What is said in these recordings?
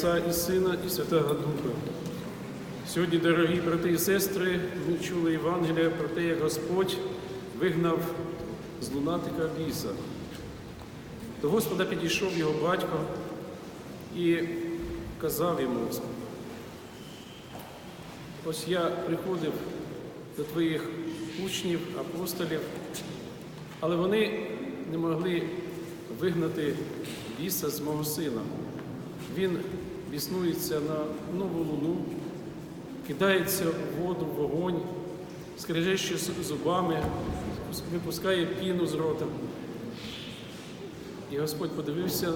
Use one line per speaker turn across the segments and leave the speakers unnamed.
Отця і Сина, і Святого Духа. Сьогодні, дорогі брати і сестри, ми чули Євангелія про те, як Господь вигнав з лунатика біса. До Господа підійшов його батько і казав йому, ось я приходив до твоїх учнів, апостолів, але вони не могли вигнати біса з мого сина. Він біснується на нову луну, кидається у воду, в вогонь, скрежеще зубами, випускає піну з рота. І Господь подивився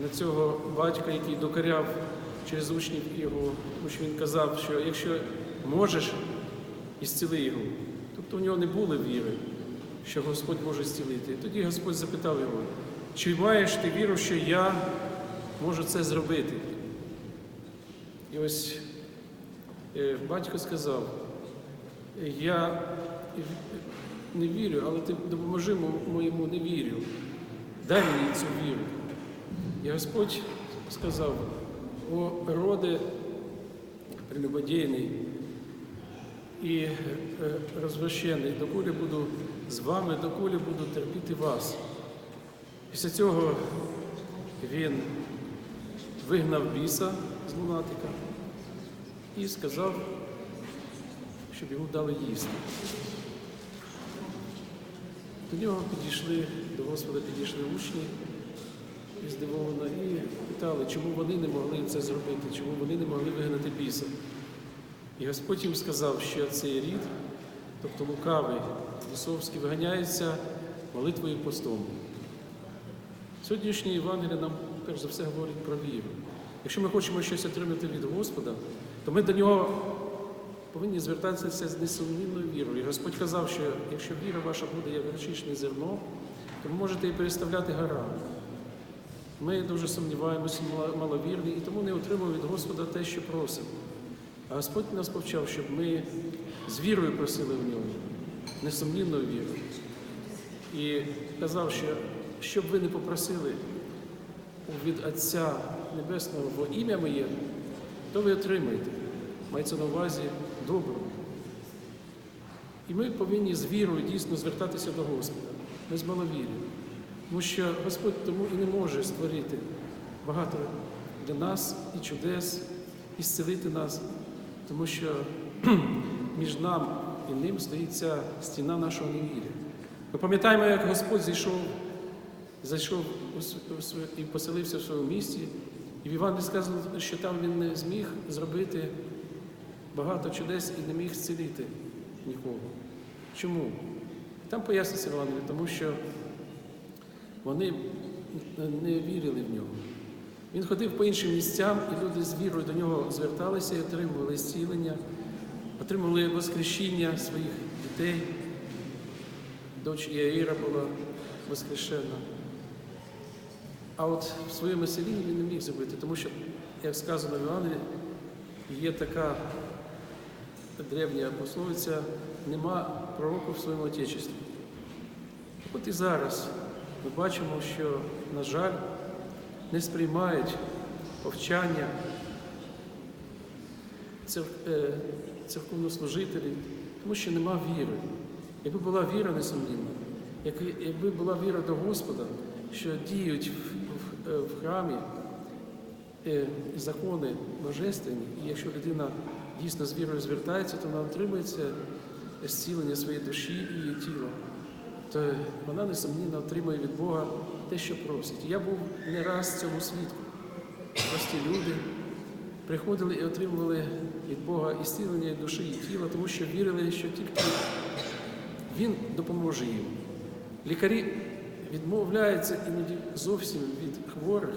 на цього батька, який докоряв через учнів його, тому що він казав, що якщо можеш, ісціли його. Тобто у нього не було віри, що Господь може зцілити. Тоді Господь запитав його, чи маєш ти віру, що я можу це зробити? І ось е, батько сказав, я не вірю, але ти допоможи моєму невірю. Дай мені цю віру. І Господь сказав, о роде прелюбодійний і е, розвращений, доколі буду з вами, доколі буду терпіти вас. Після цього він вигнав біса з лунатика і сказав, щоб йому дали їсти. До нього підійшли, до Господа підійшли учні і здивовано, і питали, чому вони не могли це зробити, чому вони не могли вигнати біса. І Господь їм сказав, що цей рід, тобто лукавий, лісовський, виганяється молитвою постом. Сьогоднішнє Євангеліє нам, перш за все, говорить про віру. Якщо ми хочемо щось отримати від Господа, то ми до нього повинні звертатися з несумнівною вірою. І Господь казав, що якщо віра ваша буде як гречичне зерно, то ви можете і переставляти гора. Ми дуже сумніваємося, маловірні, і тому не отримуємо від Господа те, що просимо. А Господь нас повчав, щоб ми з вірою просили в нього, несумнівною вірою. І казав, що щоб ви не попросили від Отця Небесного во ім'я моє, то ви отримаєте. Мається на увазі добро. І ми повинні з вірою дійсно звертатися до Господа, не з маловір'я. Тому що Господь тому і не може створити багато для нас і чудес, і зцілити нас, тому що між нами і ним стоїть ця стіна нашого невір'я. Ми пам'ятаємо, як Господь зійшов, зайшов і поселився в своєму місті, і в Івані сказано, що там він не зміг зробити багато чудес і не міг зцілити нікого. Чому? Там пояснюється Івангелі, тому що вони не вірили в нього. Він ходив по іншим місцям, і люди з вірою до нього зверталися і отримували зцілення, отримували воскрешіння своїх дітей. Дочь Іаїра була воскрешена. А от в своєму селі він не міг зробити, тому що, як сказано в Івангелі, є така древня пословиця, нема пророку в своєму отечестві. От і зараз ми бачимо, що, на жаль, не сприймають повчання е, церковнослужителів, тому що нема віри. Якби була віра несумнівна, якби була віра до Господа, що діють в, в, храмі е, закони божественні, і якщо людина дійсно з вірою звертається, то вона отримується зцілення своєї душі і її тіла, то вона несумнівно отримує від Бога те, що просить. Я був не раз цьому свідку. Прості люди приходили і отримували від Бога і зцілення і душі і тіла, тому що вірили, що тільки Він допоможе їм. Лікарі відмовляються іноді зовсім від хворих,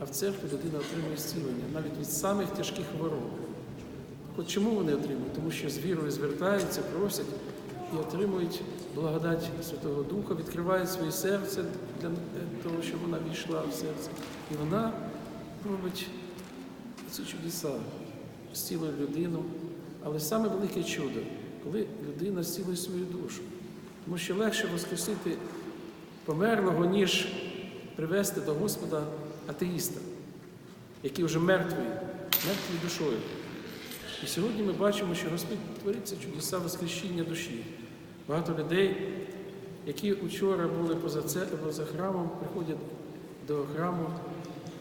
а в церкві людина отримує зцілення навіть від самих тяжких хвороб. От чому вони отримують? Тому що з вірою звертаються, просять і отримують благодать Святого Духа, відкривають своє серце для того, щоб вона війшла в серце. І вона робить ці чудеса, зцілує людину. Але саме велике чудо, коли людина зцілує свою душу. Тому що легше воскресити померлого, ніж привести до Господа атеїста. які вже мертві, мертві душою. І сьогодні ми бачимо, що Господь твориться чудеса воскресіння душі. Багато людей, які вчора були поза це, поза храмом, приходять до храму,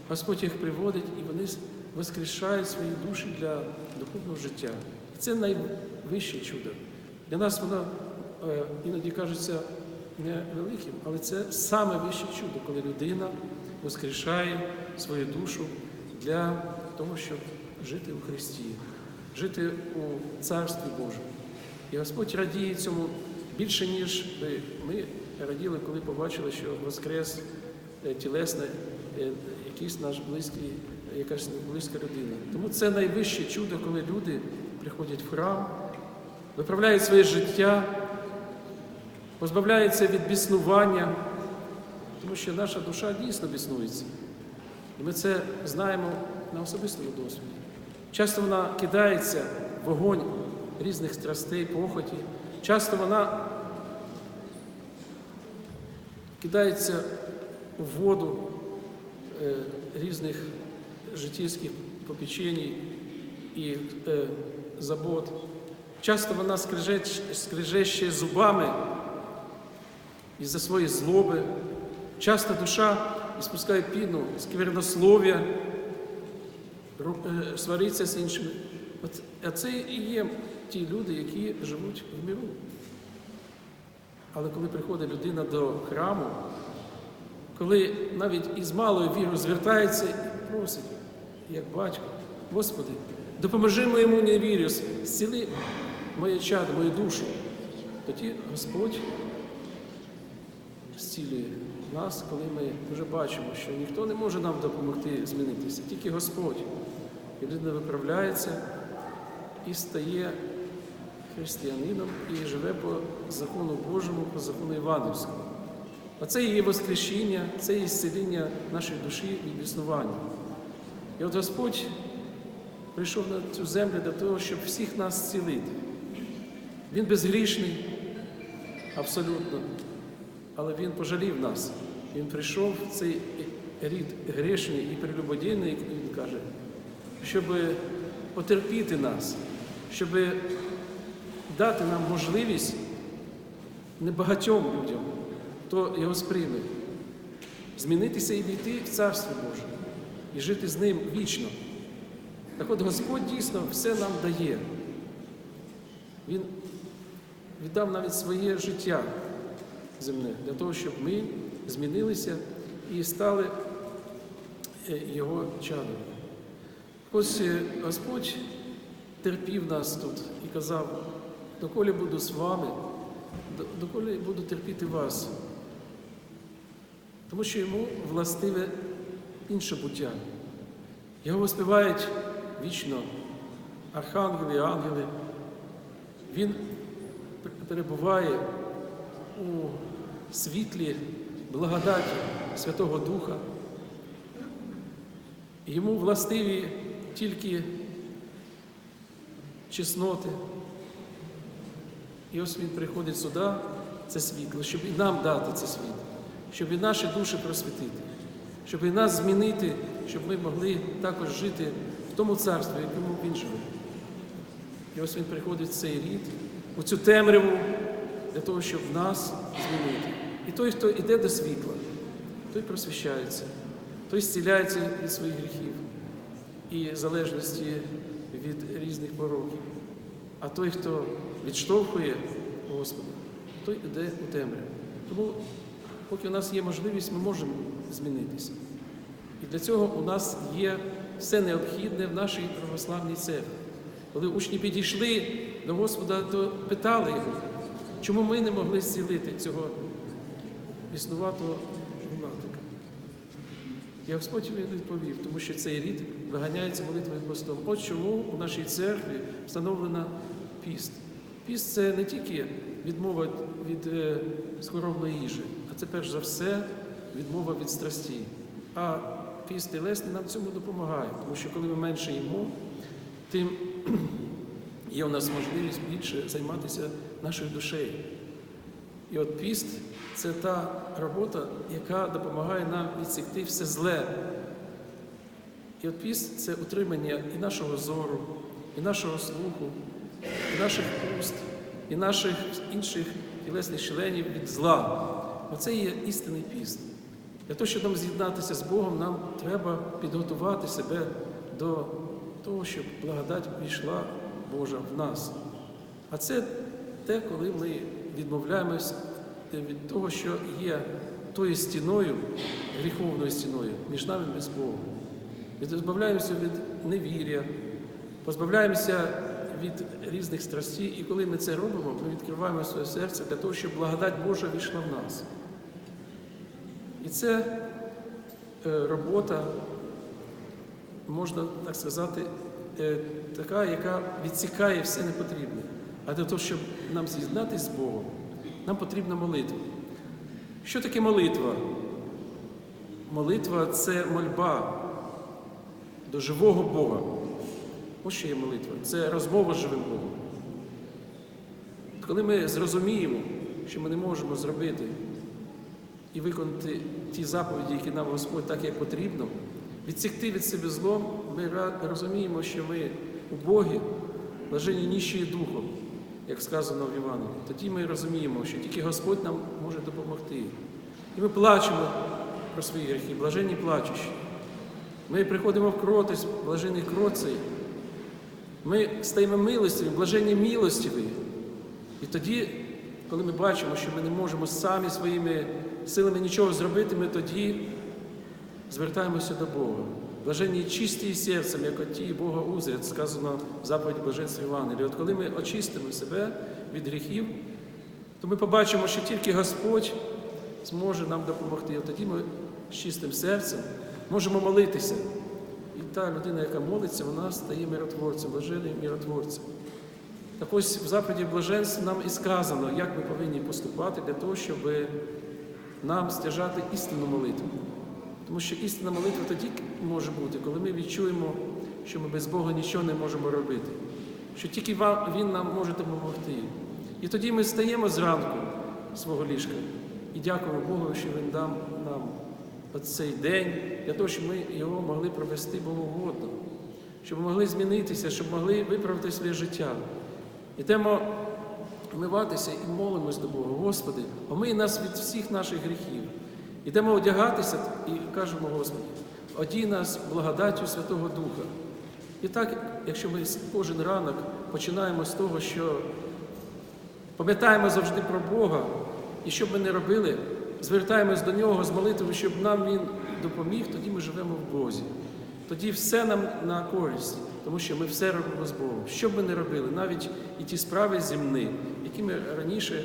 Господь їх приводить і вони воскрешають свої душі для духовного життя. І це найвище чудо. Для нас воно е, іноді кажеться невеликим, але це саме вище чудо, коли людина воскрешає свою душу для того, щоб жити у Христі, жити у Царстві Божому. І Господь радіє цьому більше, ніж ми раділи, коли побачили, що воскрес е, тілесне е, якийсь наш близький, якась близька людина. Тому це найвище чудо, коли люди приходять в храм, виправляють своє життя, позбавляються від біснування, тому що наша душа дійсно біснується. І ми це знаємо на особистому досвіді. Часто вона кидається в вогонь різних страстей, похоті. Часто вона кидається у воду е, різних життєвських попечень і е, забот. Часто вона скрижеч- скрижеще зубами із-за своєї злоби. Часто душа спускає піну, сквернослов'я, е, свариться з іншими. От, а це і є ті люди, які живуть в миру. Але коли приходить людина до храму, коли навіть із малою вірою звертається і просить, як батько, Господи, допоможи моєму невірю, зціли моє чадо, мою душу, тоді Господь зцілює нас, коли ми вже бачимо, що ніхто не може нам допомогти змінитися, тільки Господь. І людина виправляється і стає християнином і живе по закону Божому, по закону Івановському. А це і є воскрешіння, це і зціління нашої душі від існування. І от Господь прийшов на цю землю для того, щоб всіх нас зцілити. Він безгрішний, абсолютно, але Він пожалів нас. Він прийшов в цей рід грішний і прелюбодійний, як він каже, щоб потерпіти нас, щоб дати нам можливість небагатьом людям, хто його сприйме, змінитися і війти в Царство Боже і жити з ним вічно. Так от Господь дійсно все нам дає. Він віддав навіть своє життя земне для того, щоб ми змінилися і стали е, його чадом. Ось е, Господь терпів нас тут і казав, доколі буду з вами, до- доколі буду терпіти вас. Тому що йому властиве інше буття. Його співають вічно архангели, ангели. Він перебуває у світлі благодаті Святого Духа. Йому властиві тільки чесноти. І ось він приходить сюди, це світло, щоб і нам дати це світло, щоб і наші душі просвітити, щоб і нас змінити, щоб ми могли також жити в тому царстві, якому він живе. І ось він приходить в цей рід, у цю темряву, для того, щоб нас змінити. І той, хто йде до світла, той просвіщається, той зціляється від своїх гріхів і залежності від різних пороків. А той, хто відштовхує Господа, той йде у темряву. Тому, поки у нас є можливість, ми можемо змінитися. І для цього у нас є все необхідне в нашій православній церкві. Коли учні підійшли до Господа, то питали його, чому ми не могли зцілити цього існуватого лунатика. І Господь відповів, тому що цей рід виганяється молитвою постом. От чому у нашій церкві встановлена піст. Піст це не тільки відмова від е, їжі, а це перш за все відмова від страсті. А піст тілесний нам в цьому допомагає, тому що коли ми менше їмо, тим є у нас можливість більше займатися нашою душею. І от піст це та робота, яка допомагає нам відсікти все зле І от піст це утримання і нашого зору, і нашого слуху, і наших уст, і наших інших тілесних членів від зла. Оце є істинний піст. Для того, щоб нам з'єднатися з Богом, нам треба підготувати себе до того, щоб благодать війшла Божа в нас. А це те, коли ми відмовляємось від того, що є тою стіною, гріховною стіною між нами і з Богом. Відбавляємося від невір'я, позбавляємося від різних страстей, і коли ми це робимо, ми відкриваємо своє серце для того, щоб благодать Божа війшла в нас. І це е, робота, можна так сказати, така, яка відсікає все непотрібне. А для того, щоб нам з'єднатися з Богом, нам потрібна молитва. Що таке молитва? Молитва це мольба до живого Бога. Ось що є молитва. Це розмова з живим Богом. Коли ми зрозуміємо, що ми не можемо зробити і виконати ті заповіді, які нам Господь так, як потрібно, відсікти від себе зло, ми розуміємо, що ми у Богі блажені ніщі духом, як сказано в Івангелії. Тоді ми розуміємо, що тільки Господь нам може допомогти. І ми плачемо про свої гріхи, блаженні плачущі. Ми приходимо в кротость, блажений кроцей. Ми стаємо милостиві, блаженні милостиві. І тоді, коли ми бачимо, що ми не можемо самі своїми силами нічого зробити, ми тоді звертаємося до Бога. Блаженні чисті серцем, як оті Бога узрять, сказано в заповіді Блаженства Івангелія. От коли ми очистимо себе від гріхів, то ми побачимо, що тільки Господь зможе нам допомогти. От тоді ми з чистим серцем можемо молитися. І та людина, яка молиться, вона стає миротворцем, блаженним миротворцем. Так ось в заповіді блаженства нам і сказано, як ми повинні поступати для того, щоб нам стяжати істинну молитву. Тому що істинна молитва тоді може бути, коли ми відчуємо, що ми без Бога нічого не можемо робити, що тільки Він нам може допомогти. І тоді ми стаємо зранку свого ліжка і дякуємо Богу, що Він дав нам цей день для того, щоб ми його могли провести Богоугодно, щоб могли змінитися, щоб могли виправити своє життя. Йдемо вмиватися і молимось до Бога. Господи, омий нас від всіх наших гріхів. Йдемо одягатися і кажемо, Господи, одій нас благодаттю Святого Духа. І так, якщо ми кожен ранок починаємо з того, що пам'ятаємо завжди про Бога, і що б ми не робили, звертаємось до Нього з молитвою, щоб нам Він допоміг, тоді ми живемо в Бозі. Тоді все нам на користь, тому що ми все робимо з Богом. Що б ми не робили, навіть і ті справи земні, які ми раніше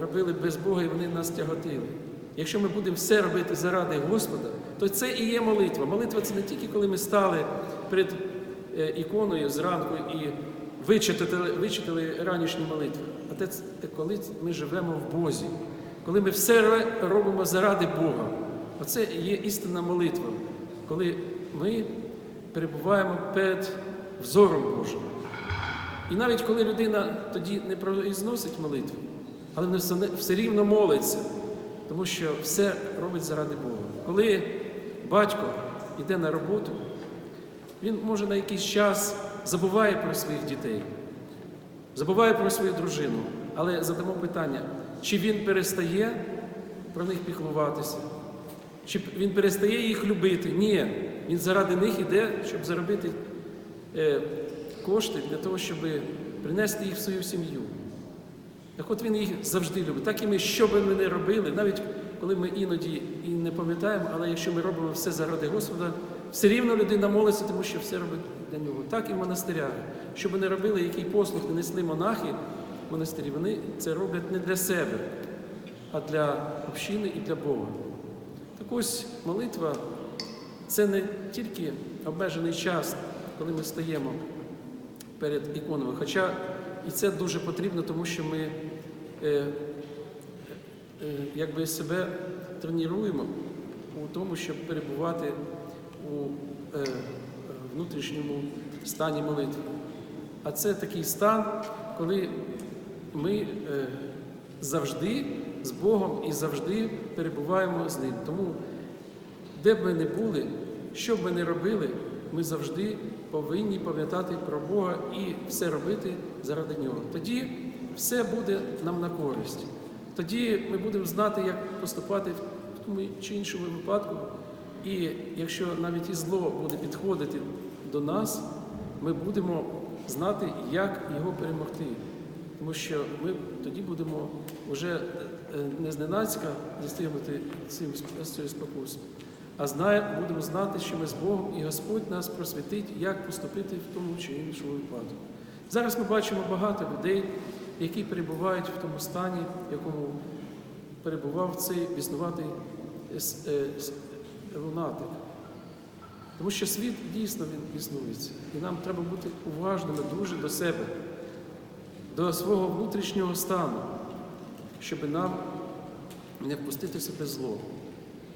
робили без Бога, і вони нас тяготили. Якщо ми будемо все робити заради Господа, то це і є молитва. Молитва це не тільки коли ми стали перед е, іконою зранку і вичитали, вичитали ранішні молитви, а це коли ми живемо в Бозі, коли ми все робимо заради Бога. Оце і є істинна молитва, коли ми перебуваємо перед взором Божим. І навіть коли людина тоді не произносить молитву, але вона все, все рівно молиться, тому що все робить заради Бога. Коли батько йде на роботу, він може на якийсь час забуває про своїх дітей, забуває про свою дружину, але задамо питання, чи він перестає про них піклуватися, чи він перестає їх любити? Ні. Він заради них іде, щоб заробити е, кошти для того, щоб принести їх в свою сім'ю. Так от він їх завжди любить. Так і ми, що би ми не робили, навіть коли ми іноді і не пам'ятаємо, але якщо ми робимо все заради Господа, все рівно людина молиться, тому що все робить для нього. Так і в монастирях. Що би не робили, який послуг не несли монахи в монастирі, вони це роблять не для себе, а для общини і для Бога. Так ось молитва це не тільки обмежений час, коли ми стаємо перед іконами, хоча і це дуже потрібно, тому що ми е, е, якби себе тренуємо у тому, щоб перебувати у е, внутрішньому стані молитви. А це такий стан, коли ми е, завжди з Богом і завжди перебуваємо з Ним. Тому, де б ми не були, що б ми не робили, ми завжди повинні пам'ятати про Бога і все робити заради Нього. Тоді все буде нам на користь. Тоді ми будемо знати, як поступати в тому чи іншому випадку. І якщо навіть і зло буде підходити до нас, ми будемо знати, як його перемогти. Тому що ми тоді будемо вже е, не зненацька застигнути цим спокусою, а знає, будемо знати, що ми з Богом, і Господь нас просвітить, як поступити в тому чи іншому випадку. Зараз ми бачимо багато людей, які перебувають в тому стані, в якому перебував цей біснуватий с- е, лунатик. Тому що світ дійсно він існується. І нам треба бути уважними дуже до себе, до свого внутрішнього стану, щоб нам не впустити себе зло,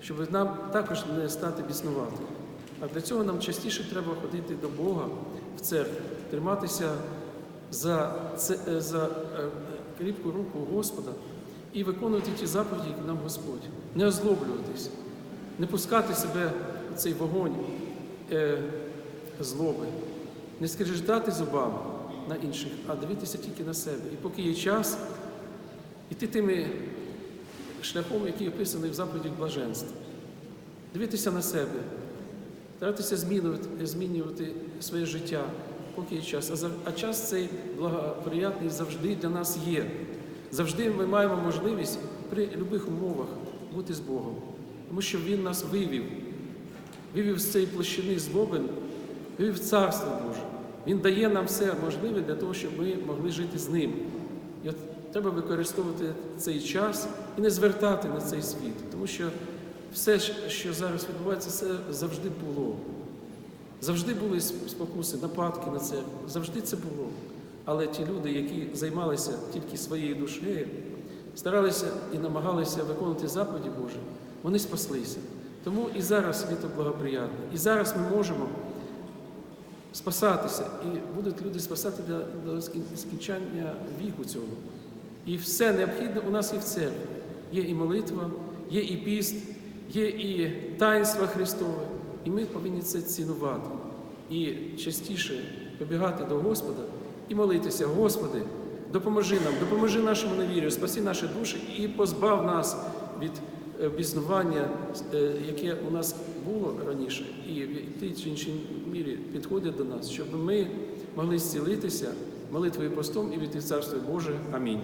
щоб нам також не стати біснувати. А для цього нам частіше треба ходити до Бога в церкву, триматися за, е, за е, кріпку руку Господа і виконувати ті заповіді, які нам Господь. Не озлоблюватись, не пускати себе в цей вогонь е, злоби, не скрежетати зубами на інших, а дивитися тільки на себе. І поки є час, іти тими шляхом, який описаний в заповіді блаженства. Дивитися на себе, старатися змінювати, змінювати своє життя, поки є час. А, а час цей благоприятний завжди для нас є. Завжди ми маємо можливість при будь-яких умовах бути з Богом, тому що Він нас вивів, вивів з цієї площини злоби, вивів Царство Боже. Він дає нам все можливе для того, щоб ми могли жити з ним. Треба використовувати цей час і не звертати на цей світ, тому що все, що зараз відбувається, це завжди було. Завжди були спокуси, нападки на це, завжди це було. Але ті люди, які займалися тільки своєю душею, старалися і намагалися виконувати заповіді Божі, вони спаслися. Тому і зараз світо благоприятне. І зараз ми можемо спасатися, і будуть люди спасати до скінчання віку цього. І все необхідне у нас і в церкві. Є і молитва, є і піст, є і таїнство Христове. І ми повинні це цінувати. І частіше побігати до Господа і молитися, Господи, допоможи нам, допоможи нашому невірю, спаси наші душі і позбав нас від е, е, яке у нас було раніше, і в тій чи іншій мірі підходить до нас, щоб ми могли зцілитися молитвою постом і війти в Царство Боже. Амінь.